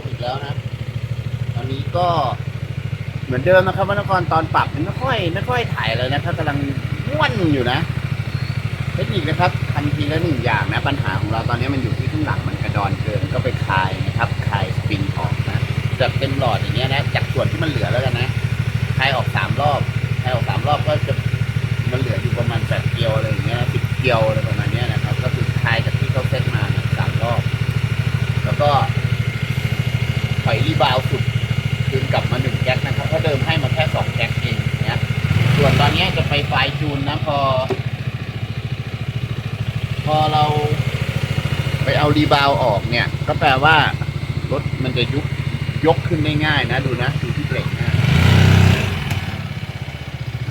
มอีกแล้วนะ ตอนนี้ก็เหมือนเดิมนะครับว่านครตอนปรับมันไม่ค่อยไม่ค่อยถ่ายเลยนะครับกำลังม้วนอยู่นะ เทคนิคนะครับทันทีละหนึ่งอย่างนะ ปัญหาของเราตอนนี้มันอยู่ที่ข้างหลังมันกระดอนเกินก็ไปคลายนะครับคลายสปริงออกนะจากเต็มหลอดอย่างเงี้ยนะ จากส่วนที่มันเหลือแล้วกันนะคลายออกสามรอบคลายออกสามรอบก็จะมันเหลืออยู่ประมาณแปดเกลียวอะไรอย่างเงี้ยสิบเกลียวอะไรประมาณเนี้ยนะครับ ก็คือคลายจากที่เขาเซตมาสามรอบ แล้วก็ ถอยรีบาวสุดคืนกลับมาหนึ่งแก๊กนะครับเพราะเดิมให้มาแค่สองแก๊กเองนะส่วนตอนนี้จะไปไฟจูนนะพอ พอเราไปเอารีบาวออกเนี่ย ก็แปลว่ารถมันจะยุบยกขึ้นได้ง่ายนะดูนะดูที่เบรกหน้า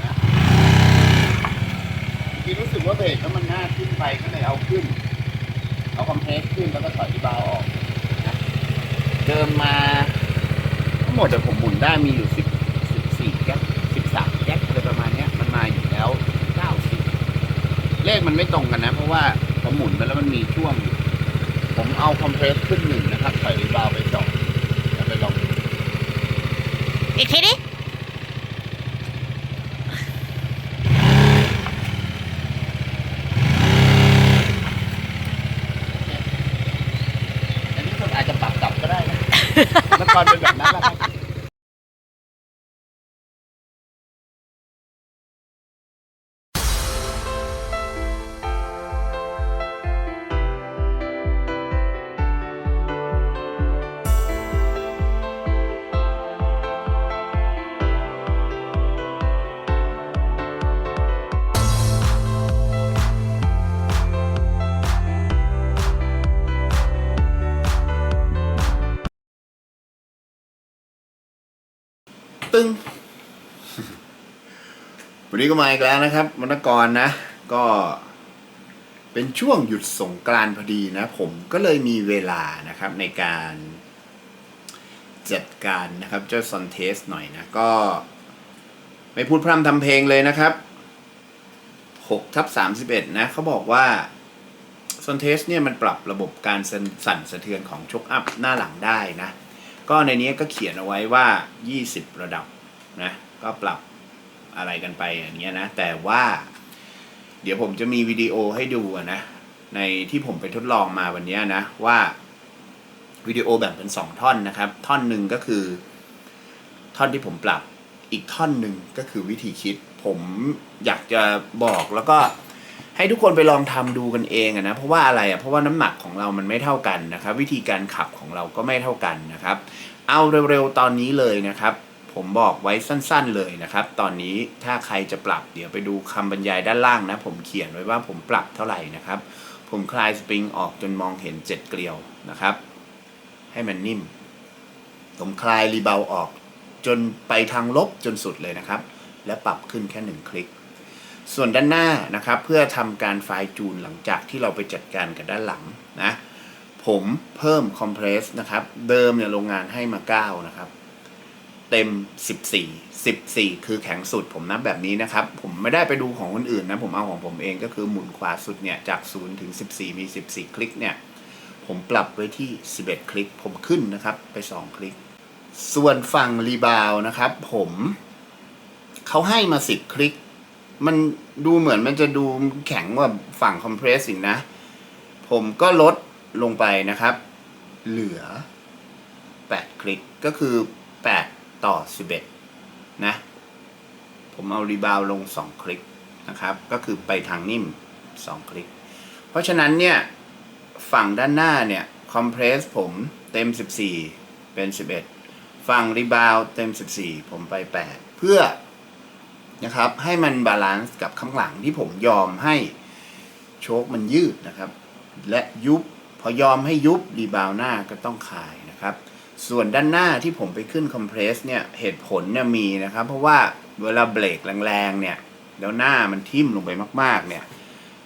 นะจริงๆรู้สึกว่าเบรกแล้วมันหน้าขึ้นไปก็เลยเอาขึ้น เอาคอมเพรสขึ้นแล้วก็ถอยรีบาวออก เดิมมาทั้งหมดแต่ผมหมุนได้มีอยู่สิบสิบสี่แก๊กสิบสามแก๊กอะไรประมาณเนี้ยมันมาอยู่แล้วเก้าสิบเลขมันไม่ตรงกันนะ เพราะว่าผมหมุนไปแล้วมันมีช่วง ผมเอาคอมเพรสขึ้นหนึ่งนะครับใส่รีบาวไปสองแล้วไปลองอีกทีดิ อันนี้คนอาจจะปรับกลับก็ได้นะ เมื่อ ก่อนเป็นแบบนั้นแหละ ตึง วันนี้ก็มาอีกแล้วนะครับมนกรนะ ก็ เป็นช่วงหยุดสงกรานต์พอดีนะ ผมก็เลยมีเวลานะครับในการจัดการนะครับ เจ้าซอนเทสหน่อยนะ ก็ ไม่พูดพร่ำทำเพลงเลยนะครับ6ทับ31 นะเขาบอกว่าซอนเทสเนี่ยมันปรับระบบการสั่นสะเทือนของชกอัพหน้าหลังได้นะ ก็ในนี้ก็เขียนเอาไว้ว่า 20 ระดับนะก็ปรับอะไรกันไปอย่างเงี้ยนะแต่ว่า เดี๋ยวผมจะมีวิดีโอให้ดูนะในที่ผมไปทดลองมาวันนี้นะว่าวิดีโอแบ่งเป็นสองท่อนนะครับ ท่อนหนึ่งก็คือ ท่อนที่ผมปรับอีกท่อนหนึ่งก็คือวิธีคิด ผมอยากจะบอกแล้วก็ ให้ทุกคนไปลองทำดูกันเองนะเพราะว่าอะไรอะเพราะว่าน้ำหนักของเรามันไม่เท่ากันนะครับ วิธีการขับของเราก็ไม่เท่ากันนะครับ เอาเร็วๆตอนนี้เลยนะครับ ผมบอกไว้สั้นๆเลยนะครับ ตอนนี้ถ้าใครจะปรับเดี๋ยวไปดูคำบรรยายด้านล่างนะ ผมเขียนไว้ว่าผมปรับเท่าไหร่นะครับ ผมคลายสปริงออกจนมองเห็นเจ็ดเกลียวนะครับ ให้มันนิ่ม ผมคลายรีเบาออกจนไปทางลบจนสุดเลยนะครับ และปรับขึ้นแค่หนึ่งคลิก ส่วนด้านหน้านะครับเพื่อทำการไฟจูนหลังจากที่เราไปจัดการกับด้านหลังนะผมเพิ่มคอมเพรสนะครับ เดิมเนี่ยโรงงานให้มา 9 นะครับ เต็ม 14 14 คือแข็งสุดผมนับแบบนี้นะครับ ผมไม่ได้ไปดูของคนอื่นนะ ผมเอาของผมเองก็คือหมุนขวาสุดเนี่ยจาก 0 ถึง 14 มี 14 คลิกเนี่ย ผมปรับไว้ที่ 11 คลิก ผมขึ้นนะครับไป 2 คลิก ส่วนฝั่งรีบาวนะครับ ผมเขาให้มา 10 คลิก มันดูเหมือนมันจะดูแข็งกว่าฝั่งคอมเพรสอีกนะ ผมก็ลดลงไปนะครับ เหลือ 8 คลิกก็คือ 8 ต่อ 11 นะ ผมเอารีบาวลง 2 คลิกนะครับ ก็คือไปทางนิ่ม 2 คลิก เพราะฉะนั้นเนี่ย ฝั่งด้านหน้าเนี่ยคอมเพรสผมเต็ม 14 เป็น 11 ฝั่งรีบาวเต็ม 14 ผมไป 8 เพื่อ นะครับ ให้มันบาลานซ์กับข้างหลังที่ผมยอมให้โชคมันยืดนะครับ และยุบพอยอมให้ยุบรีบาวหน้าก็ต้องคายนะครับ ส่วนด้านหน้าที่ผมไปขึ้นคอมเพรสเนี่ยเหตุผลเนี่ยมีนะครับ เพราะว่าเวลาเบรกแรงๆเนี่ยแล้วหน้ามันทิ่มลงไปมากๆเนี่ย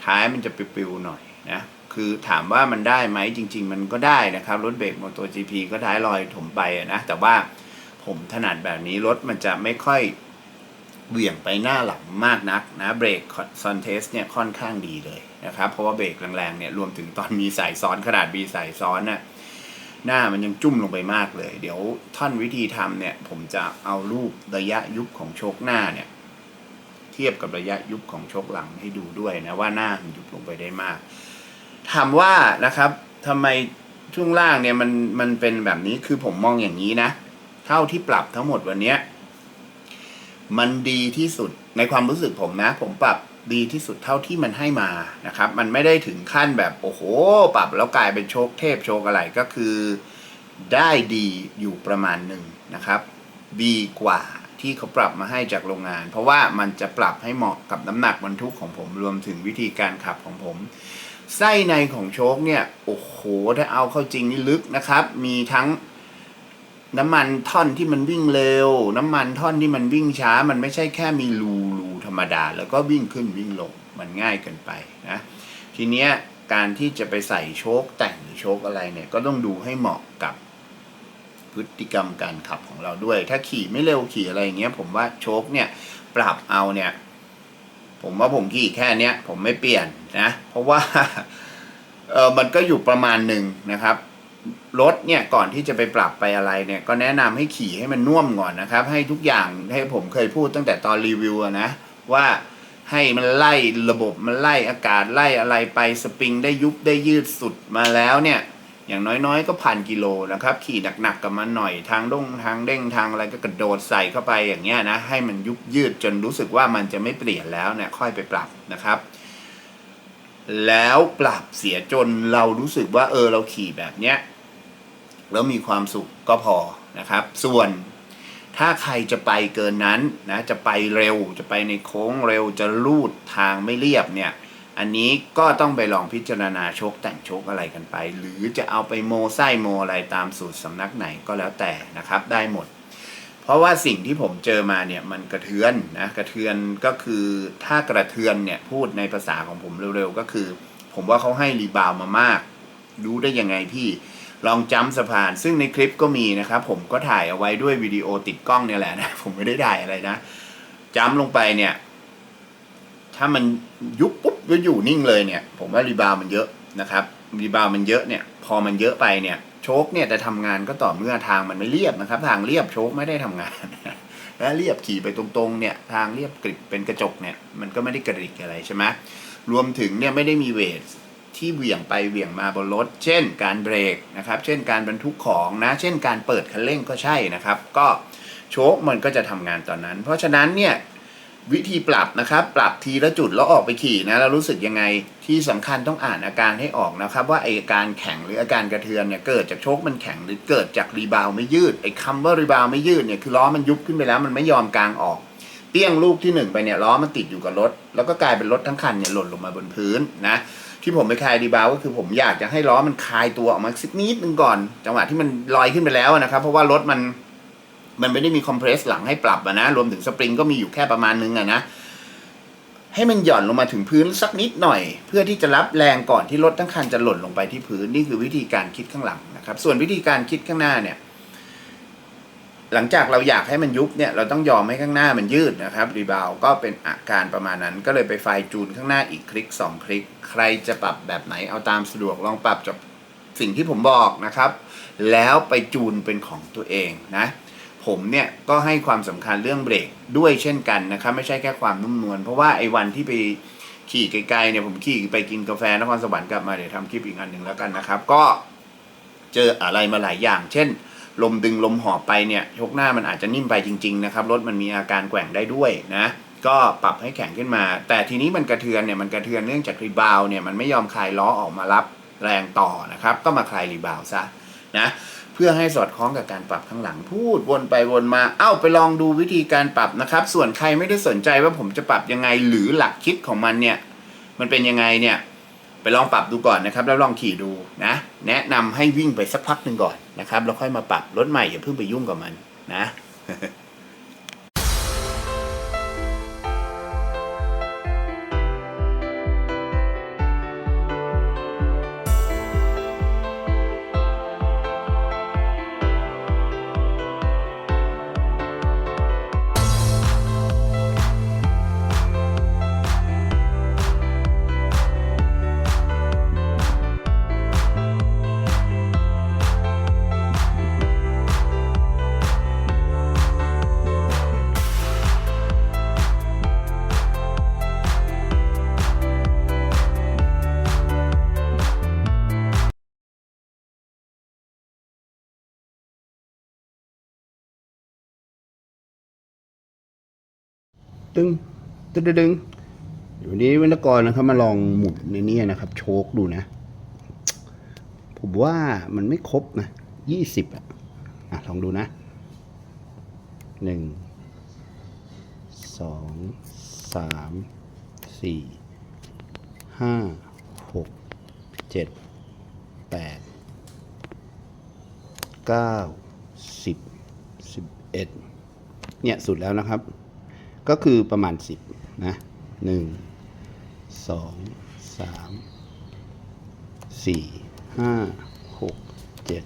ท้ายมันจะปิวๆหน่อยนะคือถามว่ามันได้ไหมจริง ๆ มันก็ได้นะครับ รถเบรกมอเตอร์ GP ก็ท้ายลอยถมไปนะแต่ว่าผมถนัดแบบนี้รถมันจะไม่ค่อย เหวี่ยงไปหน้าหลังมากนักนะเบรกซอนเทสเนี่ยค่อนข้างดีเลยนะครับเพราะว่าเบรกแรงๆเนี่ยรวมถึงตอนมีสายซ้อนขนาดมีสายซ้อนน่ะหน้ามันยังจุ่มลงไปมากเลย เดี๋ยวท่อนวิธีทำเนี่ย ผมจะเอารูประยะยุบของโชคหน้าเนี่ย เทียบกับระยะยุบของโชคหลังให้ดูด้วยนะว่าหน้ามันยุบลงไปได้มากถามว่านะครับทำไมช่วงล่างเนี่ยมันมันเป็นแบบนี้คือผมมองอย่างนี้นะ เท่าที่ปรับทั้งหมดวันเนี้ย มันดีที่สุดในความรู้สึกผมนะ ผมปรับดีที่สุดเท่าที่มันให้มานะครับ มันไม่ได้ถึงขั้นแบบโอ้โห ปรับแล้วกลายเป็นโชคเทพโชคอะไรก็คือ ได้ดีอยู่ประมาณหนึ่งนะครับ ดีกว่าที่เขาปรับมาให้จากโรงงาน เพราะว่ามันจะปรับให้เหมาะกับน้ำหนักบรรทุกของผมรวมถึงวิธีการขับของผม ไส้ในของโชคเนี่ย โอ้โห ถ้าเอาเข้าจริงนี่ลึกนะครับ มีทั้ง น้ำมันท่อนที่มันวิ่งเร็ว น้ำมันท่อนที่มันวิ่งช้า มันไม่ใช่แค่มีรูรูธรรมดา แล้วก็วิ่งขึ้นวิ่งลงมันง่ายเกินไปนะทีเนี้ยการที่จะไปใส่โชคแต่งหรือโชคอะไรเนี่ยก็ต้องดูให้เหมาะกับพฤติกรรมการขับของเราด้วย ถ้าขี่ไม่เร็วขี่อะไรอย่างเงี้ย ผมว่าโชคเนี่ยปรับเอาเนี่ย ผมว่าผมขี่แค่เนี้ยผมไม่เปลี่ยนนะ เพราะว่าเออมันก็อยู่ประมาณหนึ่งนะครับ รถเนี่ยก่อนที่จะไปปรับไปอะไรเนี่ยก็แนะนำให้ขี่ให้มันน่วมก่อนนะครับ ให้ทุกอย่างให้ผมเคยพูดตั้งแต่ตอนรีวิวนะว่าให้มันไล่ระบบมันไล่อากาศไล่อะไรไปสปริงได้ยุบได้ยืดสุดมาแล้วเนี่ยอย่างน้อยๆ ก็พันกิโลนะครับ ขี่หนักๆกับมันหน่อยทางด้งทางเด้งทางอะไรก็กระโดดใส่เข้าไปอย่างเงี้ยนะให้มันยุบยืดจนรู้สึกว่ามันจะไม่เปลี่ยนแล้วเนี่ยค่อยไปปรับนะครับ แล้วปรับเสียจนเรารู้สึกว่าเออเราขี่แบบเนี้ย แล้วมีความสุขก็พอนะครับ ส่วนถ้าใครจะไปเกินนั้นนะจะไปเร็วจะไปในโค้งเร็วจะลูดทางไม่เรียบเนี่ยอันนี้ก็ต้องไปลองพิจารณาโชคแต่งโชคอะไรกันไป หรือจะเอาไปโมไส้โมอะไรตามสูตรสำนักไหนก็แล้วแต่นะครับได้หมด เพราะว่าสิ่งที่ผมเจอมาเนี่ยมันกระเทือนนะกระเทือนก็คือถ้ากระเทือนเนี่ยพูดในภาษาของผมเร็วๆก็คือ ผมว่าเขาให้รีบาวมามาก รู้ได้ยังไงพี่ ลองจ้ำสะพาน ซึ่งในคลิปก็มีนะครับ ผมก็ถ่ายเอาไว้ด้วยวิดีโอติดกล้องเนี่ยแหละนะ ผมไม่ได้ถ่ายอะไรนะจ้ำลงไปเนี่ย ถ้ามันยุบปุ๊บแล้วอยู่นิ่งเลยเนี่ย ผมว่ารีบาวมันเยอะนะครับ รีบาวมันเยอะเนี่ย พอมันเยอะไปเนี่ย โชคเนี่ยจะทำงานก็ต่อเมื่อทางมันไม่เรียบนะครับ ทางเรียบโชคไม่ได้ทำงาน และเรียบขี่ไปตรงๆเนี่ย ทางเรียบกริบเป็นกระจกเนี่ย มันก็ไม่ได้กระดิกอะไรใช่ไหมรวมถึงเนี่ยไม่ได้มีเวท ที่เหวี่ยงไปเหวี่ยงมาบนรถ เช่น การเบรกนะครับ เช่นการบรรทุกของนะ เช่นการเปิดคันเร่งก็ใช่นะครับ ก็โชคมันก็จะทำงานตอนนั้น เพราะฉะนั้นเนี่ยวิธีปรับนะครับ ปรับทีละจุดแล้วออกไปขี่นะแล้วรู้สึกยังไงที่สำคัญต้องอ่านอาการให้ออกนะครับ ว่าไออาการแข็งหรืออาการกระเทือนเนี่ยเกิดจากโชคมันแข็งหรือเกิดจากรีบาวไม่ยืดไอคำว่ารีบาวไม่ยืดเนี่ยคือล้อมันยุบขึ้นไปแล้วมันไม่ยอมกลางออกเปี้ยงลูกที่หนึ่งไปเนี่ยล้อมันติดอยู่กับรถ แล้วก็กลายเป็นรถทั้งคันเนี่ยหล่นลงมาบนพื้นนะ ที่ผมไปคลายรีบาวก็คือผมอยากจะให้ล้อมันคลายตัวออกมาสักนิดนึงก่อน จังหวะที่มันลอยขึ้นไปแล้วนะครับ เพราะว่ารถมันมันไม่ได้มีคอมเพรสหลังให้ปรับะนะ รวมถึงสปริงก็มีอยู่แค่ประมาณนึงอะนะให้มันหย่อนลงมาถึงพื้นสักนิดหน่อย เพื่อที่จะรับแรงก่อนที่รถทั้งคันจะหล่นลงไปที่พื้นนี่คือวิธีการคิดข้างหลังนะครับ ส่วนวิธีการคิดข้างหน้าเนี่ย หลังจากเราอยากให้มันยุบเนี่ยเราต้องยอมให้ข้างหน้ามันยืดนะครับรีบาวก็เป็นอาการประมาณนั้น ก็เลยไปไฟจูนข้างหน้าอีกคลิก 2 คลิก ใครจะปรับแบบไหนเอาตามสะดวกลองปรับจากสิ่งที่ผมบอกนะครับ แล้วไปจูนเป็นของตัวเองนะผมเนี่ยก็ให้ความสำคัญเรื่องเบรกด้วยเช่นกันนะครับ ไม่ใช่แค่ความนุ่มนวลเพราะว่าไอ้วันที่ไปขี่ไกลๆเนี่ยผมขี่ไปกินกาแฟนครสวรรค์กลับมาเดี๋ยวทำคลิปอีกอันหนึ่งแล้วกันนะครับ ก็เจออะไรมาหลายอย่าง เช่น ลมดึงลมหอบไปเนี่ยยกหน้ามันอาจจะนิ่มไปจริงๆนะครับรถมันมีอาการแกว่งได้ด้วยนะก็ปรับให้แข็งขึ้นมา แต่ทีนี้มันกระเทือนเนี่ยมันกระเทือนเนื่องจากรีบาวเนี่ยมันไม่ยอมคลายล้อออกมารับแรงต่อนะครับ ก็มาคลายรีบาวซะนะเพื่อให้สอดคล้องกับการปรับข้างหลังพูดวนไปวนมา เอ้าไปลองดูวิธีการปรับนะครับ ส่วนใครไม่ได้สนใจว่าผมจะปรับยังไงหรือหลักคิดของมันเนี่ยมันเป็นยังไงเนี่ย ไปลองปรับดูก่อนนะครับ แล้วลองขี่ดูนะ แนะนำให้วิ่งไปสักพักหนึ่งก่อนนะครับ แล้วค่อยมาปรับรถใหม่อย่าเพิ่งไปยุ่งกับมันนะ ตึงตึงตึงตึงเดี๋ยววันนี้วินกรนะครับมาลองหมุนในนี้นะครับ โชคดูนะ ผมว่ามันไม่ครบนะยี่สิบอะอะลองดูนะหนึ่งสองสามสี่ห้าหกเจ็ดแปดเก้าสิบสิบเอ็ดเนี่ยสุดแล้วนะครับ ก็คือประมาณสิบนะหนึ่งสองสามสี่ห้าหกเจ็ด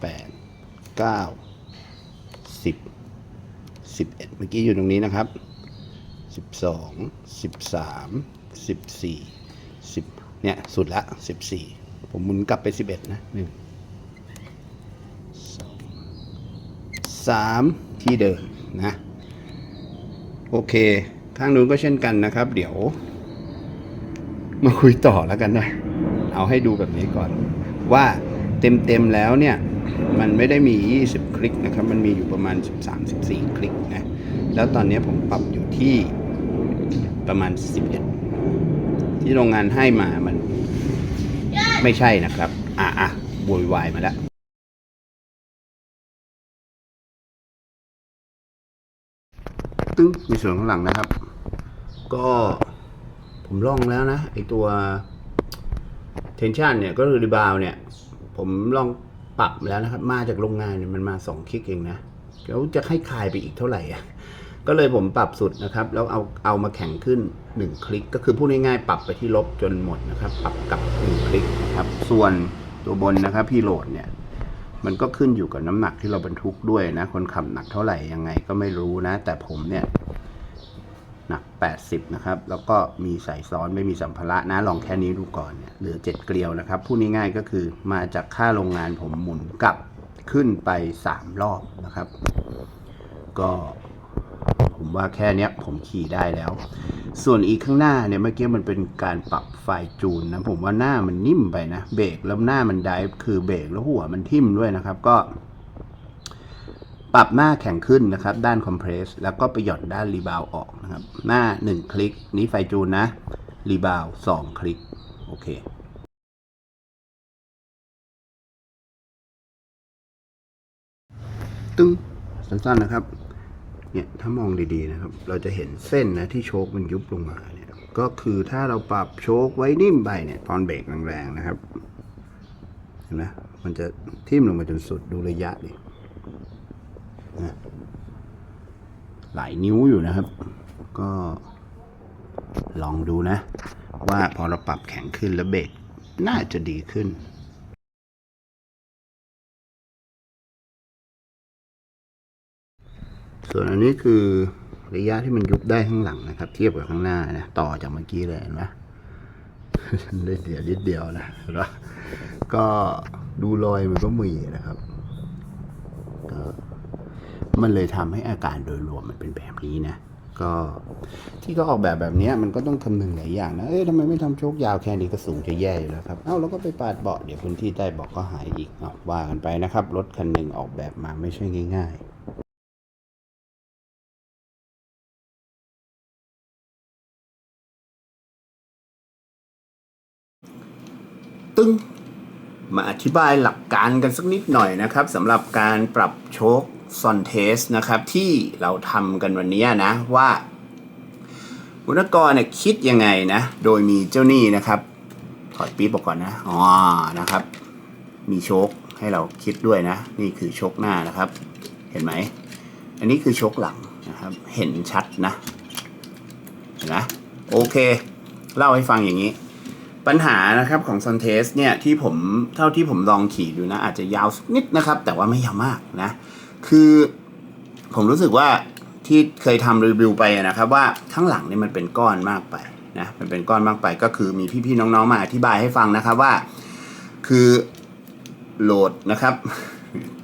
แปดเก้าสิบสิบเอ็ดเมื่อกี้อยู่ตรงนี้นะครับสิบสองสิบสามสิบสี่สิบเนี่ยสุดละสิบสี่ผมหมุนกลับไปสิบเอ็ดนะหนึ่งสองสามที่เดิมนะ โอเค ข้างนู้นก็เช่นกันนะครับ เดี๋ยว มาคุยต่อแล้วกันนะเอาให้ดูแบบนี้ก่อน ว่าเต็มๆแล้วเนี่ย มันไม่ได้มี 20 คลิกนะครับ มันมีอยู่ประมาณ 13-14 คลิกนะ แล้วตอนนี้ผมปรับอยู่ที่ประมาณ 11 ที่โรงงานให้มามัน ไม่ใช่นะครับ อะอะโวยวายมาแล้ว ตึ้งมีส่วนข้างหลังนะครับ ก็ผมลองแล้วนะไอตัว tension เนี่ยก็คือรีบาวเนี่ย ผมลองปรับแล้วนะครับ มาจากโรงงานเนี่ยมันมาสองคลิกเองนะแล้วจะให้คลายไปอีกเท่าไหร่อะก็เลยผมปรับสุดนะครับ แล้วเอาเอามาแข่งขึ้น 1 คลิก ก็คือพูดง่ายๆปรับไปที่ลบจนหมดนะครับ ปรับกลับ1คลิกนะครับ ส่วนตัวบนนะครับ พี่โหลดเนี่ย มันก็ขึ้นอยู่กับน้ำหนักที่เราบรรทุกด้วยนะ คนขับหนักเท่าไหร่ยังไงก็ไม่รู้นะ แต่ผมเนี่ยหนัก 80 นะครับ แล้วก็มีใส่ซ้อนไม่มีสัมภาระนะ ลองแค่นี้ดูก่อนเนี่ยเหลือ 7 เกลียวนะครับ พูดง่ายๆก็คือมาจากค่าโรงงานผมหมุนกลับขึ้นไป 3 รอบนะครับ ก็ ผมว่าแค่เนี้ยผมขี่ได้แล้ว ส่วนอีกข้างหน้าเนี่ยเมื่อกี้มันเป็นการปรับไฟจูนนะผมว่าหน้ามันนิ่มไปนะเบรกแล้วหน้ามันไดฟ์คือเบรกแล้วหัวมันทิ่มด้วยนะครับก็ ปรับหน้าแข็งขึ้นนะครับ ด้านคอมเพรสแล้วก็ไปหย่อนด้านรีบาวออกนะครับ หน้า 1 คลิก นี้ไฟจูนนะรีบาว2คลิก โอเคตึ้งสั้นๆนะครับ เนี่ยถ้ามองดีๆนะครับ เราจะเห็นเส้นนะที่โชคมันยุบลงมาเนี่ยก็คือถ้าเราปรับโชคไว้นิ่มไปเนี่ยตอนเบรกแรงๆนะครับเห็นไหมมันจะทิ่มลงมาจนสุดดูระยะดินะหลายนิ้วอยู่นะครับ ก็ลองดูนะ ว่าพอเราปรับแข็งขึ้นแล้วเบรกน่าจะดีขึ้น ส่วนอันนี้คือระยะที่มันยุบได้ข้างหลังนะครับ เทียบกับข้างหน้านะต่อจากเมื่อกี้เลยเห็นไหมได้เดียวนิดเดียวนะเห็นปะก็ดูรอยมันก็มีนะครับก็มันเลยทำให้อาการโดยรวมมันเป็นแบบนี้นะก็ที่เขาออกแบบแบบนี้มันก็ต้องคำนึงหลายอย่างนะ เอ้ยทำไมไม่ทำโชคยาวแค่นี้ก็สูงจะแย่อยู่แล้วครับ เอ้าเราก็ไปปาดเบาะเดี๋ยวพื้นที่ใต้เบาะก็หายอีกเอาว่ากันไปนะครับ รถคันหนึ่งออกแบบมาไม่ใช่ง่าย ๆ ตึ้งมาอธิบายหลักการกันสักนิดหน่อยนะครับสำหรับการปรับโชคซอนเทสนะครับที่เราทำกันวันนี้นะว่าวุฒกรเนี่ยคิดยังไงนะ โดยมีเจ้าหนี้นะครับถอดปี๊บออกก่อนนะอ๋อนะครับ มีโชคให้เราคิดด้วยนะ นี่คือโชคหน้านะครับ เห็นไหม อันนี้คือโชคหลังนะครับ เห็นชัดนะเห็นไหมโอเค เล่าให้ฟังอย่างนี้ ปัญหานะครับของ s u n t e s เนี่ยที่ผมเท่าที่ผมลองขี่ดูนะ อาจจะยาวสักนิดนะครับ แต่ว่าไม่ยาวมากนะ คือผมรู้สึกว่าที่เคยทำรีวิวไปนะครับว่าข้างหลังเนี่ยมันเป็นก้อนมากไปนะมันเป็นก้อนมากไปก็คือมีพี่ๆน้องๆมาอธิบายให้ฟังนะครับว่า คือโหลดนะครับ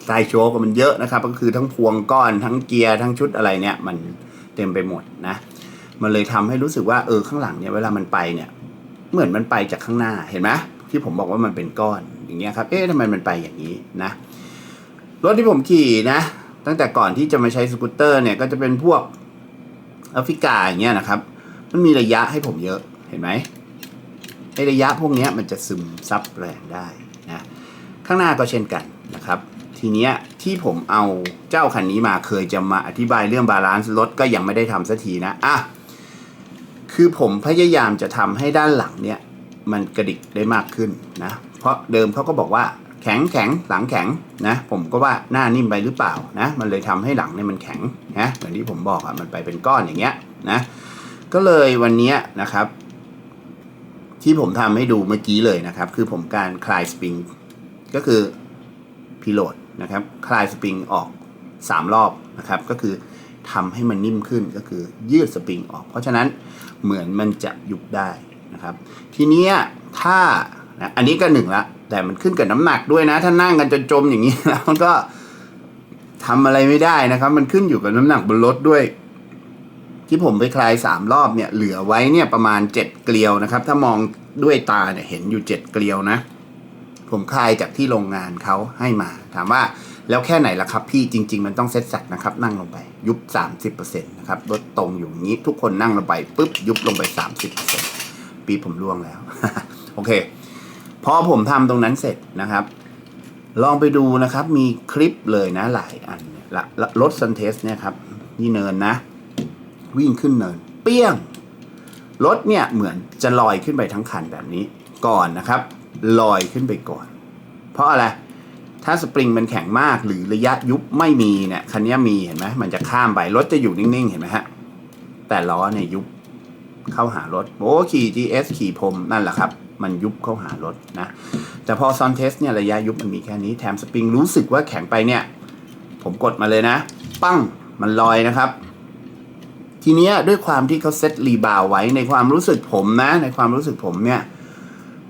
ไซโชกมันเยอะนะครับ ก็คือทั้งพวงก้อนทั้งเกียร์ทั้งชุดอะไรเนี่ยมันเต็มไปหมดนะ มันเลยทำให้รู้สึกว่าเออข้างหลังเนี่ยเวลามันไปเนี่ย เหมือนมันไปจากข้างหน้าเห็นไหมที่ผมบอกว่ามันเป็นก้อนอย่างเงี้ยครับ เอ๊ะทำไมมันไปอย่างนี้นะ รถที่ผมขี่นะ ตั้งแต่ก่อนที่จะมาใช้สกูตเตอร์เนี่ยก็จะเป็นพวกแอฟริกาอย่างเงี้ยนะครับ มันมีระยะให้ผมเยอะเห็นไหมไอระยะพวกเนี้ยมันจะซึมซับแรงได้นะข้างหน้าก็เช่นกันนะครับ ทีเนี้ยที่ผมเอาเจ้าคันนี้มาเคยจะมาอธิบายเรื่องบาลานซ์รถก็ยังไม่ได้ทำสักทีนะอะ คือผมพยายามจะทำให้ด้านหลังเนี่ยมันกระดิกได้มากขึ้นนะ เพราะเดิมเขาก็บอกว่าแข็งแข็งหลังแข็งนะ ผมก็ว่าหน้านิ่มไปหรือเปล่านะ มันเลยทำให้หลังเนี่ยมันแข็งนะเหมือนที่ผมบอกอะมันไปเป็นก้อนอย่างเงี้ยนะก็เลยวันนี้นะครับ ที่ผมทำให้ดูเมื่อกี้เลยนะครับ คือผมการคลายสปริงก็คือพิโลดนะครับคลายสปริงออก 3 รอบนะครับ ก็คือ ทำให้มันนิ่มขึ้นก็คือยืดสปริงออก เพราะฉะนั้นเหมือนมันจะยุบได้นะครับ ทีเนี้ยถ้านะอันนี้ก็หนึ่งละ แต่มันขึ้นกับน้ำหนักด้วยนะ ถ้านั่งกันจนจมอย่างนี้แล้วมันก็ทำอะไรไม่ได้นะครับ มันขึ้นอยู่กับน้ำหนักบนรถด้วย ที่ผมไปคลายสามรอบเนี่ยเหลือไว้เนี่ยประมาณเจ็ดเกลียวนะครับ ถ้ามองด้วยตาเนี่ยเห็นอยู่เจ็ดเกลียวนะ ผมคลายจากที่โรงงานเขาให้มา ถามว่า แล้วแค่ไหนล่ะครับพี่จริง ๆ มันต้องเซ็ตสัตนะครับนั่งลงไปยุบ 30%นะครับรถตรงอยู่งี้ทุกคนนั่งลงไปปุ๊บยุบลงไป 30%ปีผมล่วงแล้ว โอเค พอผมทำตรงนั้นเสร็จนะครับ ลองไปดูนะครับมีคลิปเลยนะหลายอันเนี่ยละละรถซันเทสเนี่ยครับนี่เนินนะ วิ่งขึ้นเนิน เปี้ยงรถเนี่ยเหมือนจะลอยขึ้นไปทั้งคันแบบนี้ก่อนนะครับ ลอยขึ้นไปก่อน เพราะอะไร ถ้าสปริงมันแข็งมากหรือระยะยุบไม่มีเนี่ยคันนี้มีเห็นไหมมันจะข้ามไปรถจะอยู่นิ่งๆ เห็นไหมฮะ แต่ล้อเนี่ยยุบเข้าหารถโอ้ขี่ GS ขี่พรมนั่นแหละครับ มันยุบเข้าหารถนะ แต่พอซอนเทสเนี่ยระยะยุบมันมีแค่นี้แถมสปริงรู้สึกว่าแข็งไปเนี่ย ผมกดมาเลยนะ ปั้งมันลอยนะครับ ทีเนี้ยด้วยความที่เขาเซตรีบาวไว้ในความรู้สึกผมนะ ในความรู้สึกผมเนี่ย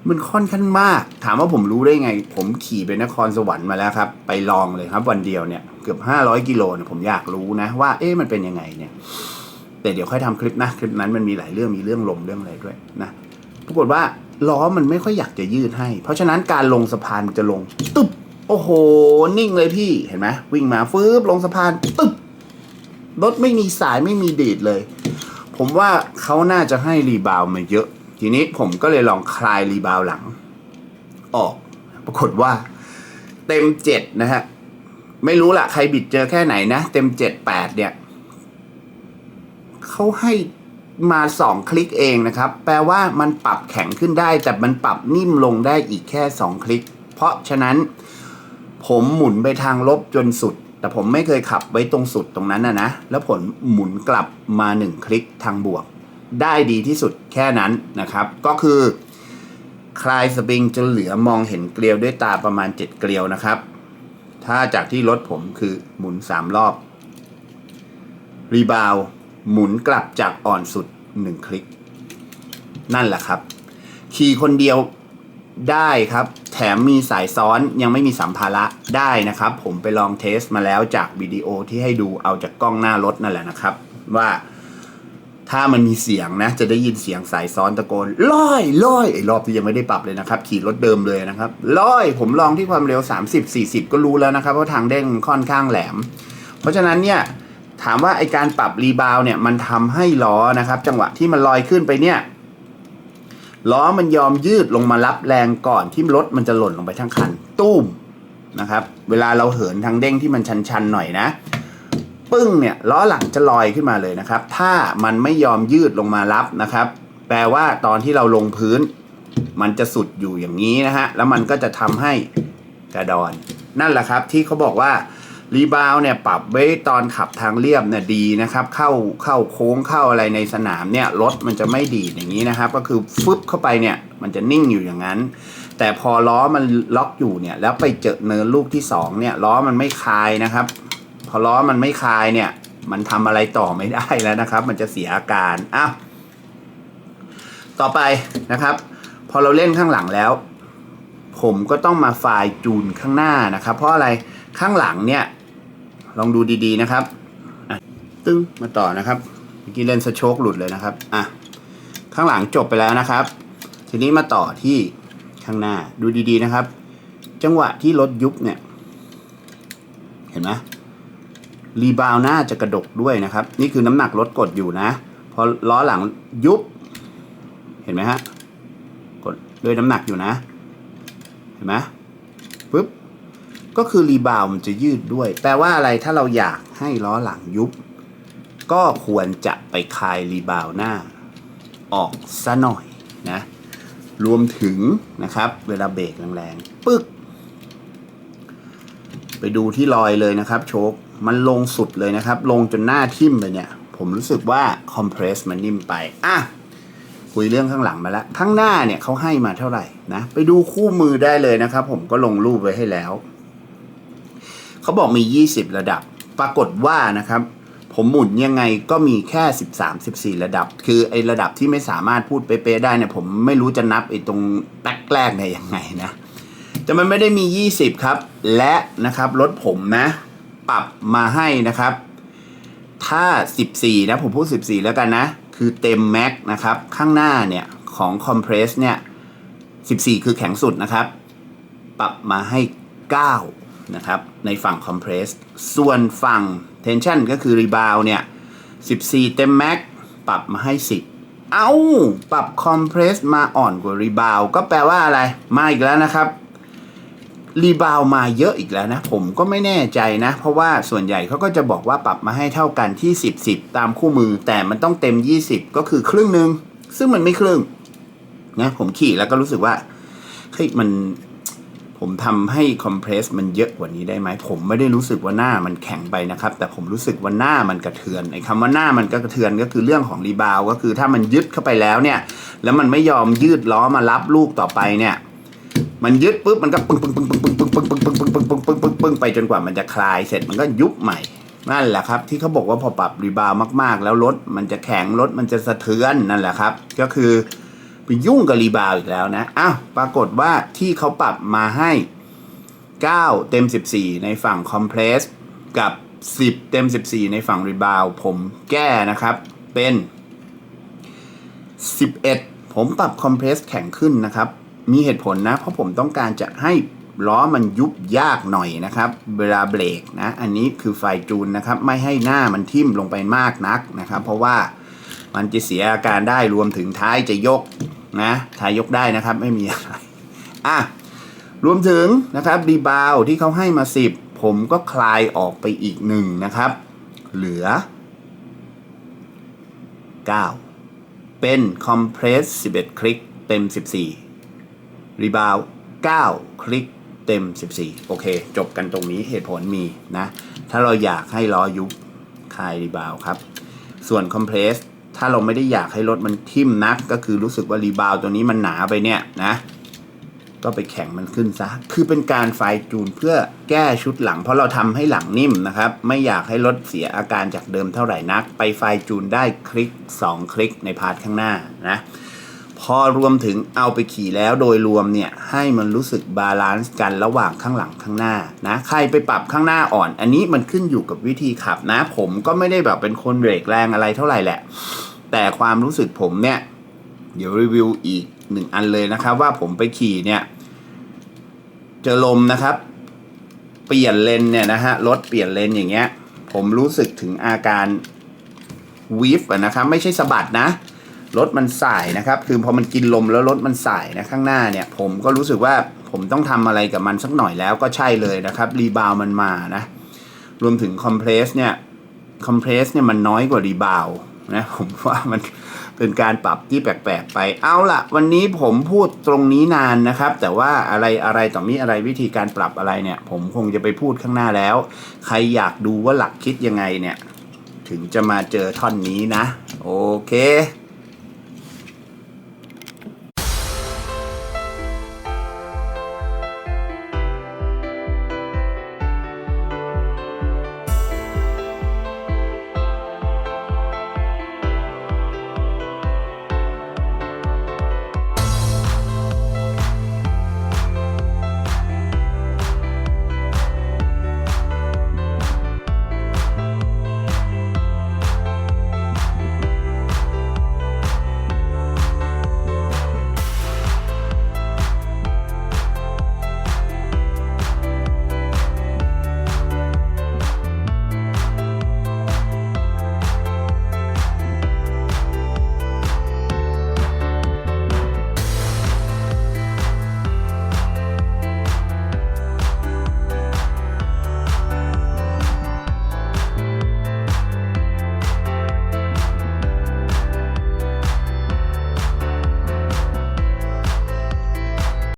มันค่อนข้างมาก ถามว่าผมรู้ได้ไง ผมขี่ไปนครสวรรค์มาแล้วครับ ไปลองเลยครับ วันเดียวเนี่ยเกือบห้าร้อยกิโลเนี่ยผมอยากรู้นะ ว่าเอ๊ะมันเป็นยังไงเนี่ย แต่เดี๋ยวค่อยทำคลิปนะ คลิปนั้นมันมีหลายเรื่องมีเรื่องลมเรื่องอะไรด้วยนะปรากฏว่าล้อมันไม่ค่อยอยากจะยืดให้ เพราะฉะนั้นการลงสะพานมันจะลงตึ๊บโอ้โห นิ่งเลยพี่เห็นไหมวิ่งมาฟืบลงสะพานตึ๊บรถไม่มีสายไม่มีดีดเลย ผมว่าเขาน่าจะให้รีบาวมาเยอะ ทีนี้ผมก็เลยลองคลายรีบาวหลัง ออก ปรากฏว่า เต็มเจ็ดนะฮะ ไม่รู้ละใครบิดเจอแค่ไหนนะ เต็มเจ็ดแปดเนี่ย เขาให้มาสองคลิกเองนะครับ แปลว่ามันปรับแข็งขึ้นได้ แต่มันปรับนิ่มลงได้อีกแค่สองคลิก เพราะฉะนั้น ผมหมุนไปทางลบจนสุด แต่ผมไม่เคยขับไว้ตรงสุดตรงนั้นนะนะ แล้วผลหมุนกลับมาหนึ่งคลิกทางบวก ได้ดีที่สุดแค่นั้นนะครับ ก็คือ คลายสปริงจนเหลือมองเห็นเกลียวด้วยตาประมาณ 7 เกลียวนะครับ ถ้าจากที่รถผมคือหมุน 3 รอบ รีบาวหมุนกลับจากอ่อนสุด 1 คลิก นั่นแหละครับ ขี่คนเดียวได้ครับ แถมมีสายซ้อนยังไม่มีสัมภาระได้นะครับ ผมไปลองเทสมาแล้วจากวิดีโอที่ให้ดูเอาจากกล้องหน้ารถนั่นแหละนะครับ ว่า ถ้ามันมีเสียงนะ จะได้ยินเสียงสายซ้อนตะโกนลอยลอยไอ้รอบที่ยังไม่ได้ปรับเลยนะครับ ขี่รถเดิมเลยนะครับลอยผมลองที่ความเร็ว 30 40 ก็รู้แล้วนะครับว่าทางเด้งค่อนข้างแหลม เพราะฉะนั้นเนี่ยถามว่าไอการปรับรีบาวเนี่ยมันทำให้ล้อนะครับ จังหวะที่มันลอยขึ้นไปเนี่ยล้อมันยอมยืดลงมารับแรงก่อนที่รถมันจะหล่นลงไปทั้งคัน ตุ้มนะครับ เวลาเราเหินทางเด้งที่มันชันๆหน่อยนะ ปึ้งเนี่ยล้อหลังจะลอยขึ้นมาเลยนะครับ ถ้ามันไม่ยอมยืดลงมารับนะครับ แปลว่าตอนที่เราลงพื้น มันจะสุดอยู่อย่างนี้นะฮะแล้วมันก็จะทำให้กระดอน นั่นแหละครับที่เขาบอกว่ารีบาวเนี่ยปรับไว้ตอนขับทางเรียบเนี่ยดีนะครับ เข้าเข้าโค้งเข้าอะไรในสนามเนี่ยรถมันจะไม่ดีดอย่างนี้นะครับ ก็คือฟึบเข้าไปเนี่ยมันจะนิ่งอยู่อย่างนั้น แต่พอล้อมันล็อกอยู่เนี่ยแล้วไปเจอเนินลูกที่สองเนี่ยล้อมันไม่คลายนะครับ อล้อมันไม่คลายเนี่ย มันทำอะไรต่อไม่ได้แล้วนะครับ มันจะเสียอาการอ้าวต่อไปนะครับ พอเราเล่นข้างหลังแล้ว ผมก็ต้องมาไฟล์จูนข้างหน้านะครับ เพราะอะไรข้างหลังเนี่ย ลองดูดีๆนะครับอะตึ้งมาต่อนะครับเมื่อกี้เล่นสโชกหลุดเลยนะครับอะข้างหลังจบไปแล้วนะครับ ทีนี้มาต่อที่ข้างหน้าดูดีๆนะครับ จังหวะที่รถยุบเนี่ย เห็นไหม รีบาวหน้าจะกระดกด้วยนะครับ นี่คือน้ำหนักรถกดอยู่นะพอล้อหลังยุบ เห็นไหมฮะกดด้วยน้ำหนักอยู่นะ เห็นไหมปึ๊บก็คือรีบาวมันจะยืดด้วยแปลว่าอะไรถ้าเราอยากให้ล้อหลังยุบ ก็ควรจะไปคลายรีบาวหน้า ออกซะหน่อยนะรวมถึงนะครับ เวลาเบรกแรงๆปึ๊ก ไปดูที่รอยเลยนะครับ โชค มันลงสุดเลยนะครับ ลงจนหน้าทิ่มเลยเนี่ย ผมรู้สึกว่าคอมเพรสมันนิ่มไป อะ คุยเรื่องข้างหลังมาแล้ว ข้างหน้าเนี่ยเขาให้มาเท่าไหร่นะ ไปดูคู่มือได้เลยนะครับ ผมก็ลงรูปไว้ให้แล้ว เขาบอกมี 20 ระดับ ปรากฏว่านะครับ ผมหมุนยังไงก็มีแค่ 13 14 ระดับ คือไอ้ระดับที่ไม่สามารถพูดเป๊ะๆได้เนี่ย ผมไม่รู้จะนับไอ้ตรงแป๊กแรกเนี่ยยังไงนะ แต่มันไม่ได้มี 20 ครับ และนะครับรถผมนะ ปรับมาให้นะครับ ถ้า 14 นะผมพูด 14 แล้วกันนะ คือเต็มแม็กนะครับ ข้างหน้าเนี่ยของคอมเพรสเนี่ย14 คือแข็งสุดนะครับ ปรับมาให้ 9 นะครับ ในฝั่งคอมเพรสส่วนฝั่งเทนชันก็คือรีบาวเนี่ย 14 เต็มแม็กปรับมาให้ 10 เอา้า ปรับคอมเพรสมาอ่อนกว่ารีบาวก็แปลว่าอะไร มาอีกแล้วนะครับ รีบาวมาเยอะอีกแล้วนะ ผมก็ไม่แน่ใจนะ เพราะว่าส่วนใหญ่เขาก็จะบอกว่าปรับมาให้เท่ากันที่ 10 10 ตามคู่มือ แต่มันต้องเต็ม 20 ก็คือครึ่งหนึ่งซึ่งมันไม่ครึ่งนะผมขี่แล้วก็รู้สึกว่าเฮ้ยมันผมทำให้คอมเพรสมันเยอะกว่านี้ได้ไหมผมไม่ได้รู้สึกว่าหน้ามันแข็งไปนะครับ แต่ผมรู้สึกว่าหน้ามันกระเทือนไอ้คำว่าหน้ามันก็กระเทือนก็คือเรื่องของรีบาวก็คือถ้ามันยึดเข้าไปแล้วเนี่ย แล้วมันไม่ยอมยืดล้อมารับลูกต่อไปเนี่ย มันยึดปุ๊บมันก็ปึ้งปึ้งปึ้งปึ้งปึ้งปึ้งปึ้งปึ้งปึ้งปึ้งปึ้งปึ้งปึ้งปึ้งปึ้งไปจนกว่ามันจะคลายเสร็จมันก็ยุบใหม่ นั่นแหละครับ ที่เขาบอกว่าพอปรับรีบาวมากๆ แล้วรถมันจะแข็งรถมันจะสะเทือนนั่นแหละครับ ก็คือไปยุ่งกับรีบาวอีกแล้วนะอ้าวปรากฏว่าที่เขาปรับมาให้ 9 เต็ม 14 ในฝั่งคอมเพรสกับ 10 เต็ม 14 ในฝั่งรีบาวผมแก้นะครับเป็น 11 ผมปรับคอมเพรสแข็งขึ้นนะครับ มีเหตุผลนะ เพราะผมต้องการจะให้ล้อมันยุบยากหน่อยนะครับ เวลาเบรกนะ อันนี้คือไฟจูนนะครับ ไม่ให้หน้ามันทิ่มลงไปมากนักนะครับ เพราะว่ามันจะเสียอาการได้รวมถึงท้ายจะยกนะท้ายยกได้นะครับไม่มีอะไรอะรวมถึงนะครับรีบาวที่เขาให้มา 10 ผมก็คลายออกไปอีกหนึ่งนะครับ เหลือ 9 เป็นคอมเพรส11 คลิกเต็ม 14 รีบาว9คลิกเต็ม 14 โอเค จบกันตรงนี้เหตุผลมีนะ ถ้าเราอยากให้ล้อยุบคลายรีบาวครับ ส่วนคอมเพรสถ้าเราไม่ได้อยากให้รถมันทิ่มนัก ก็คือรู้สึกว่ารีบาวตัวนี้มันหนาไปเนี่ยนะ ก็ไปแข่งมันขึ้นซะ คือเป็นการไฟจูนเพื่อแก้ชุดหลัง เพราะเราทำให้หลังนิ่มนะครับ ไม่อยากให้รถเสียอาการจากเดิมเท่าไหร่นัก ไปไฟจูนได้คลิก 2 คลิกในพาร์ทข้างหน้านะ พอรวมถึงเอาไปขี่แล้วโดยรวมเนี่ยให้มันรู้สึกบาลานซ์กันระหว่างข้างหลังข้างหน้านะใครไปปรับข้างหน้าอ่อน อันนี้มันขึ้นอยู่กับวิธีขับนะ ผมก็ไม่ได้แบบเป็นคนเบรกแรงอะไรเท่าไหร่แหละ แต่ความรู้สึกผมเนี่ยเดี๋ยวรีวิวอีกหนึ่งอันเลยนะครับ ว่าผมไปขี่เนี่ยเจอลมนะครับ เปลี่ยนเลนเนี่ยนะฮะรถเปลี่ยนเลนอย่างเงี้ย ผมรู้สึกถึงอาการวีฟนะครับ ไม่ใช่สะบัดนะ รถมันสายนะครับ คือพอมันกินลมแล้วรถมันสายนะข้างหน้าเนี่ยผมก็รู้สึกว่าผมต้องทำอะไรกับมันสักหน่อยแล้วก็ใช่เลยนะครับรีบาวมันมานะรวมถึงคอมเพรสเนี่ยคอมเพรสเนี่ยมันน้อยกว่ารีบาวนะผมว่ามันเป็นการปรับที่แปลกๆไป เอาละวันนี้ผมพูดตรงนี้นานนะครับ แต่ว่าอะไรอะไรต่อมีอะไรวิธีการปรับอะไรเนี่ย ผมคงจะไปพูดข้างหน้าแล้ว ใครอยากดูว่าหลักคิดยังไงเนี่ย ถึงจะมาเจอท่อนนี้นะ โอเค